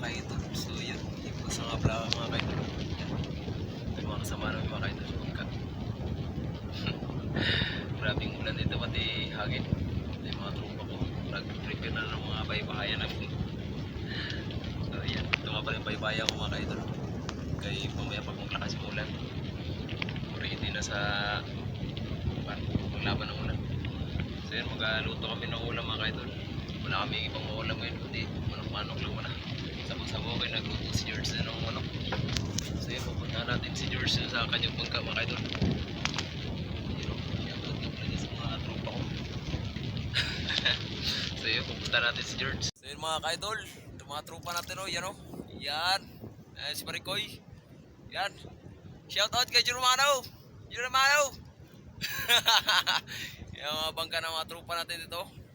mga. So yun, yung sa nga pala mga kaidol. Yung mga kasama namin mga kaidol. Ka. Grabing ulan dito pati hangin. Yung mga tropa ko. Nag-prepare na ng mga baybahayan namin. So yan, ito nga pala yung baybayan ko mga kaidol. Kay mamaya pag maglakas yung ulan. Ready na sa paglaban ng ulan. So yun, magluto kami ng ulam mga kaidol. Wala kami ibang ulam ngayon, kundi manok-manok lang muna. Sabog-sabog ay nagluto si George na ng manok. So yun, pupuntahan natin si George sa kanyang bangka mga ko. so yun, pupuntahan natin si George. So yun mga kaidol, ito mga tropa natin oh, yan oh. Yan, Ayan, si Maricoy. Yan. Shout out kay Jeromano. Jeromano. yung mga bangka ng mga tropa natin dito.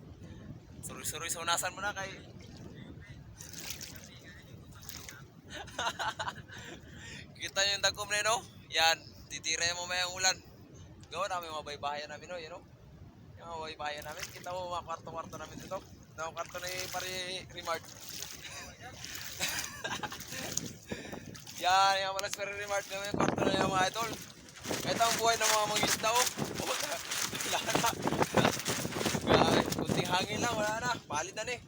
Suroy-suroy sa unasan mo na kay... Kita nyo yung dagkom na yun, oh. Yan, titira mo may ang ulan. Gawa namin mga baybahayan namin, oh, yan, oh. Yung mga namin. Kita mo mga kwarto-kwarto namin dito. Ito ang kwarto ni Pari Remart. yan, yung pala si Pari Remart. Yung yung kwarto na yung mga idol. Ito ang buhay ng mga mangisda, oh. Na. Hangin lang, wala na. Palit na eh.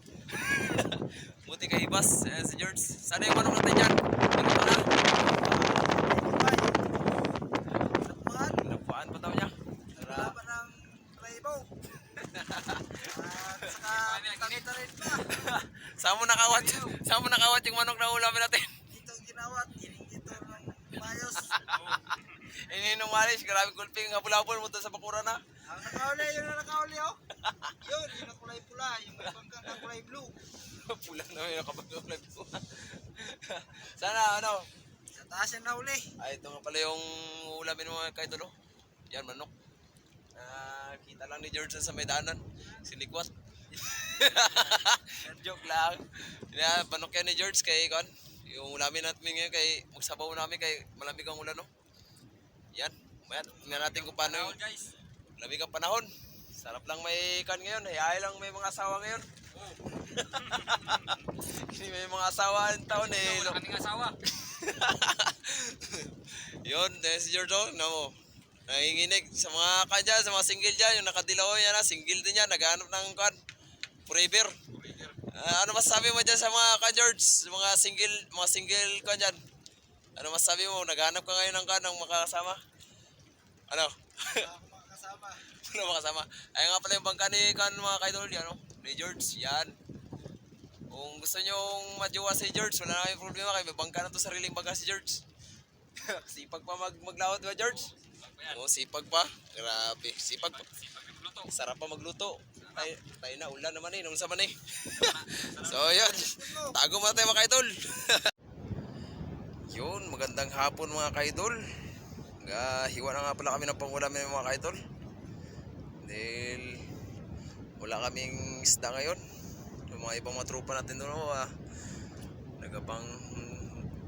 Buti kay Ibas, eh, si George. Sana yung manok natin dyan. Pa na? Napaan pa daw niya. Tara. Laban ng Rainbow. At saka nakita rin pa. Saan mo nakawat? Saan mo nakawat yung manok na ulamin natin? Dito ang ginawat. Dito ng mayos. Ininong walis, grabe gulping nga bulabol mo doon sa bakura na. Ang nakauli, yun ang nakauli oh. Yun, yung na kulay pula. Yung bangka na kulay blue. Pula na may nakapag-ulay po. Sana ano? Sa taas yung nahuli. Ay, ito nga pala yung ulamin mo mga kaidolo. Yan, manok. Ah, kita lang ni George sa may daanan. Sinikwat. Joke lang. Yan, manok yan ni George kay Kon. Yung ulamin natin ngayon kay magsabaw namin kay malamig ang ulan no. Yan. Mayan, tingnan natin kung paano yung lamig ang panahon. Sarap lang may kan ngayon. Hayay lang may mga asawa ngayon. Hindi may mga asawa ang taon eh. Wala kaming asawa. Yun, si George, oh, no. Nanginginig sa mga kadya, sa mga single dyan, yung nakadilaw yan, ah, single din yan, naghanap ng kan, forever. Ah, ano masasabi mo dyan sa mga ka-George, sa mga single, mga single kan dyan? Ano masasabi mo, naghanap ka ngayon ng kan, ng makakasama? Ano? Makakasama. ano makasama? Ay nga pala yung bangka ni kan mga kaidol, yan, oh, ni George, yan. Kung gusto nyong majowa si George, wala na kayong problema kayo. May bangka na to sariling bangka si George. sipag pa mag maglawad ba, George? Oo, sipag pa. Grabe, sipag pa. Sarap pa magluto. Tayo, tayo na, ulan naman eh, nung sa man eh. so, yun. Tago muna tayo mga kaidol. yun, magandang hapon mga kaidol. Nga, hiwa na nga pala kami ng pangulam ng mga kaidol. Dahil wala kaming isda ngayon. Yung mga ibang mga tropa natin doon, ah, nagabang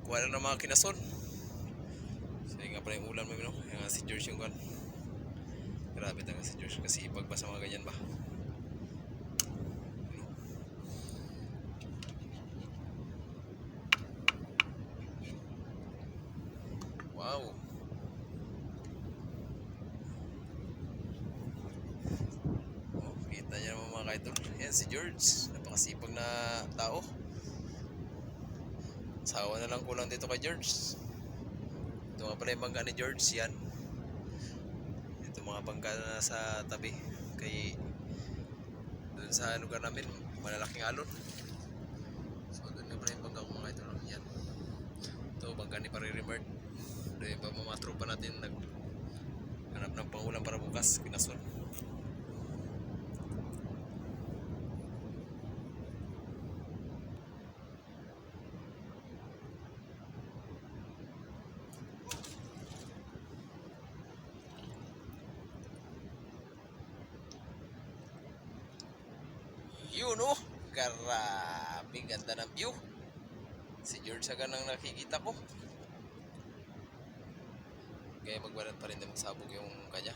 kuha lang ng mga kinason. So yun nga pala yung ulan mo, no? Yung si George yung kan. Grabe talaga si George kasi ipag pa sa mga ganyan ba. Ano? Wow. Oh, kita niyo naman mga kaidol. Yan si George. Napakasipag na tao. Sawa na lang kulang dito kay George. Ito nga pala yung bangka ni George. Yan. Ito mga bangka na sa tabi. Kay doon sa lugar namin, malalaking alon. So doon nga pala yung bangka ko mga idol. Yan. Ito bangka ni Paririmert. Doon yung mga tropa natin nag hanap ng pangulam para bukas. Kinasol. Yun oh, grabe ganda ng view. Si George Hagan ang nakikita ko. Kaya magwalan pa rin din magsabog yung kanya.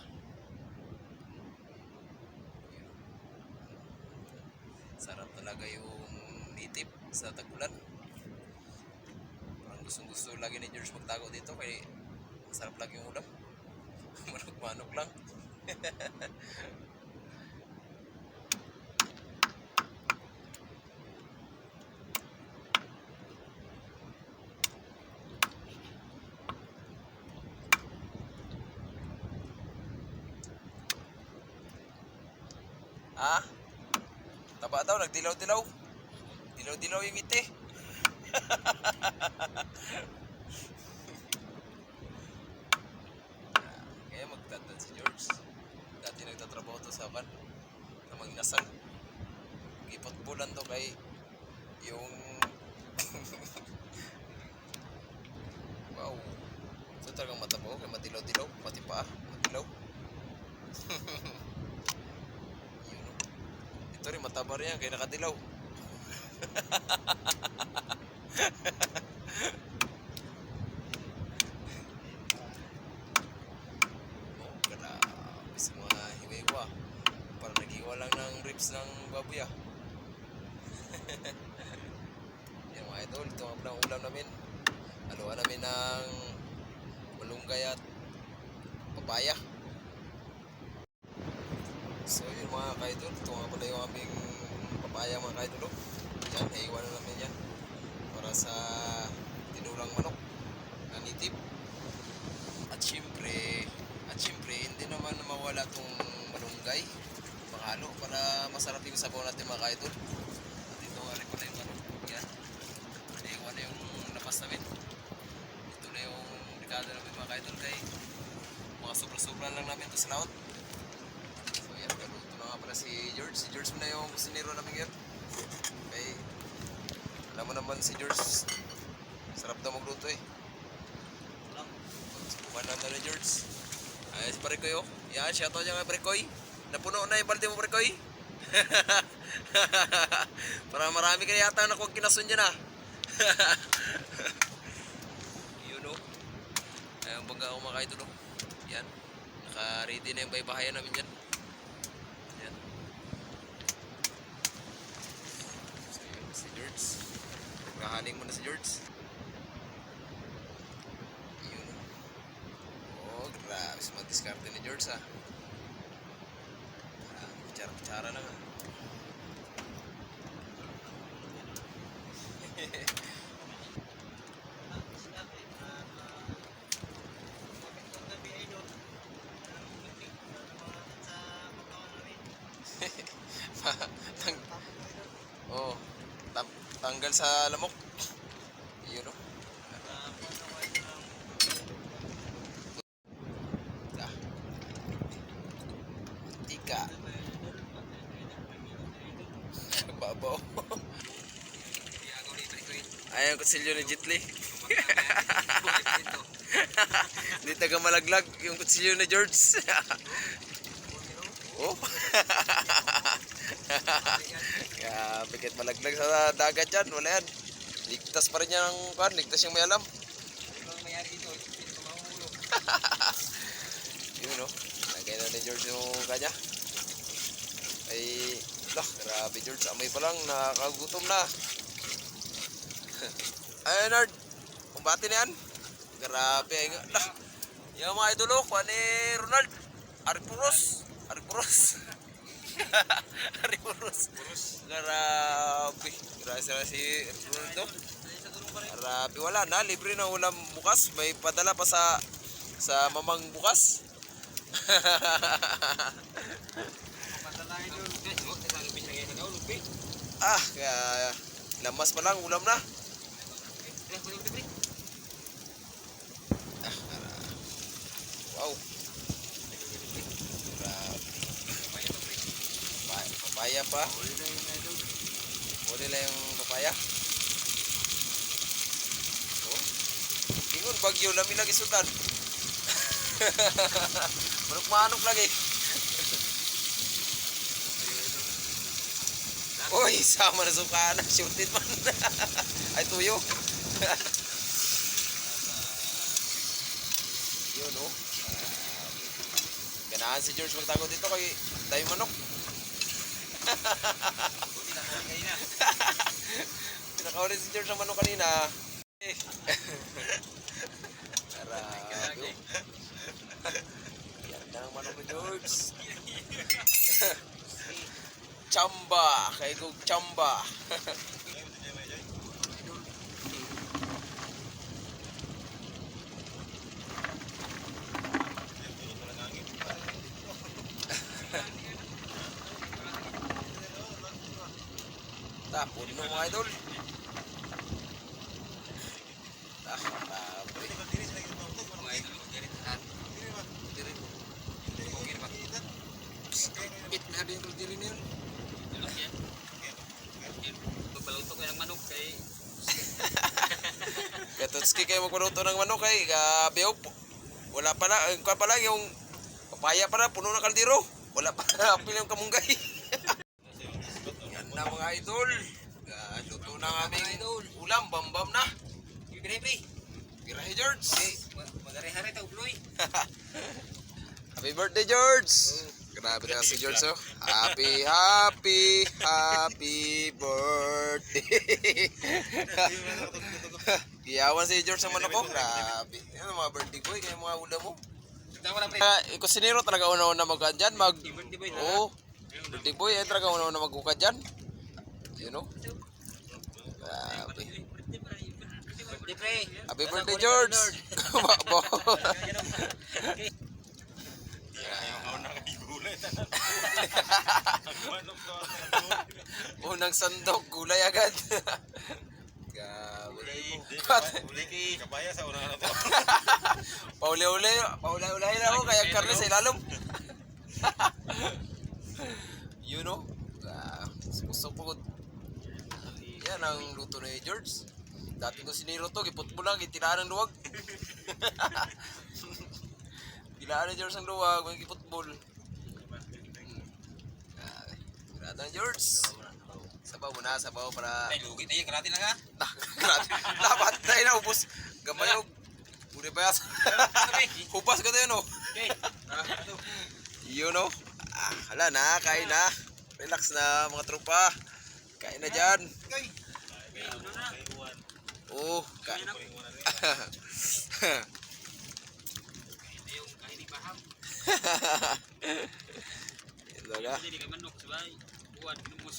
Sarap talaga yung native sa tagulan. Gustong gusto lagi ni George magtago dito kay masarap lagi yung ulam. Manok-manok lang. Ah? Daw, nagdilaw-dilaw. Dilaw-dilaw yung ngiti. Kaya magtatan si George. Dati nagtatrabaho to sa van. Na magnasal. Ipot bulan to kay yung wow. Ito talagang matabo kay madilaw-dilaw. Pati paa, madilaw. Ito rin mataba rin yan kaya nakadilaw. Oh, grabe sa mga hiwa Parang naghiwa lang ng ribs ng baboy ah. Yan mga idol, ito ang ang ulam namin. Haluan namin ng malunggay at papaya. So yun mga kaidol, ito nga pala yung aming papaya mga kaidol. oh. Yan, naiwan na namin yan. Para sa tinulang manok na nitip. At syempre, at syempre, hindi naman mawala tong malunggay. Panghalo para masarap yung sabaw natin mga kaidol. At ito nga rin pala yung manok. Yan. Naiwan na yung lapas namin. Ito na yung regalo namin mga kaidol kay mga sobra-sobra lang namin ito sa laot. Na pala si George. Si George mo na yung kusinero namin ngayon. Okay. Alam mo naman si George, sarap daw magluto eh. Subukan lang daw ni George. Ay, si Parekoy oh. Yan, shout out dyan kay Parekoy. Napuno na yung balde mo Parekoy. Para marami ka yata na kung kinasun dyan ah. Yun oh. Ayun, bangga ako mga idol oh. Yan. Naka-ready na yung baybahayan namin dyan. Yan. So yun, si George. Kahaling mo na si George. Yun. Oh, grabe. Diskarte ni George ah. Kutsara-kutsara lang ah. Sa lamok. Yun oh. Ah. Tika. Babaw. Ayan ang kutsilyo ni Jitli. Hindi taga malaglag yung kutsilyo ni George. oh. Kaya pikit malaglag sa dagat yan. Wala yan. Ligtas pa rin yan ang kan. Ligtas yung may alam. Yun no. Lagay na ni George yung kanya. Ay, lah, grabe George. Amoy pa lang. Nakakagutom na. Ay, Nard. Kumbati na yan. Grabe. Ay, nga. Lah. Yung mga idolo, kuha ni Ronald. Aripuros. Aripuros. Aripuros. Grabe. Grabe sila si Ronaldo. Grabe. Wala na. Libre na ulam bukas. May padala pa sa sa mamang bukas. ah, kaya lamas pa lang ulam na. Ah, wow. Grabe. Pa- Papaya pa. Huli lang yung papaya. Oh. Ingon bagyo lami lagi sudan. Manok-manok lagi. Uy, sama na suka na. Shootin man. Ay, tuyo. Yun, oh. Ganahan si George magtago dito kay dahil manok. Pinakauli si George ng manok kanina. Grabe. Yan ang manok ni George. Chamba, kay Gug Chamba. Tapon mo mga idol. Ah, grabe. It na din ko diri niyon. Papaluto ko ng manok kay Katotski kayo magpaluto ng manok kay gabi oh, pu- Wala pa na, kuwan pa lang yung papaya pa na, puno ng kaldero. Wala pa na, apil yung kamunggay. Yan na mga idol. Luto na ang aming ulam, bambam na. Gibrebre. Girahe George. Magare-hare ta ubloy. Happy birthday George. Grabe na si George oh. Happy, happy, happy birthday. Iyawan si George ang manok ko. Grabe. Ang mga birthday boy, kaya mga ulam mo. Pre. Uh, kusinero talaga una-una mag dyan, mag... Oo. Birthday boy, eh talaga una-una magkuka dyan. You know? Grabe. Happy birthday George. Bo. Unang sandok, gulay agad. Grabe. Kabaya sa una na to. Pauli-uli, pauli-uli na ako kaya karne sa ilalom. you know? Gusto po. Yan ang luto ni George. Dati ko siniro to, giput mo lang, gitilaan ng luwag. Gilaan ni George ang luwag, may giputbol. Ah, Grata ni George. Sabaw mo na, sabaw para... Ay lugi tayo karate lang ha. Dapat tayo na, ubos. Gamay og. Uri pa yas. Hupas ka tayo, no? Okay. You know? Ah, hala na, kain na. Relax na, mga tropa. Kain na dyan. Oh, ibaham. Talaga. Hindi ka manok sabay. Buwan pinumus.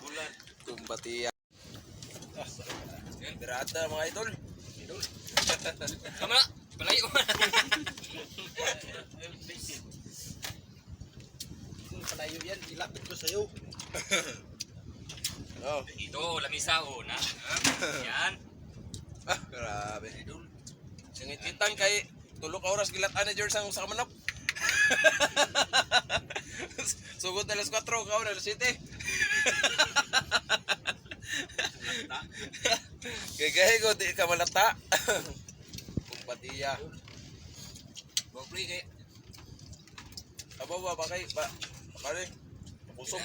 Bulan. Kumbati. Berata mga idol. Tama na. Palayo. Palayo yan, ilapit Ito sa'yo. Oh. Ito lamisa una. Yan. Ah, grabe. Singitan kay tulok oras gilat ani George ang sa manok. Sugod na alas 4 ka na alas 7. Kay kay ko di ka malata. Kumpatiya. Bokli kay. Aba ba ba kay ba. Kare. Kusog.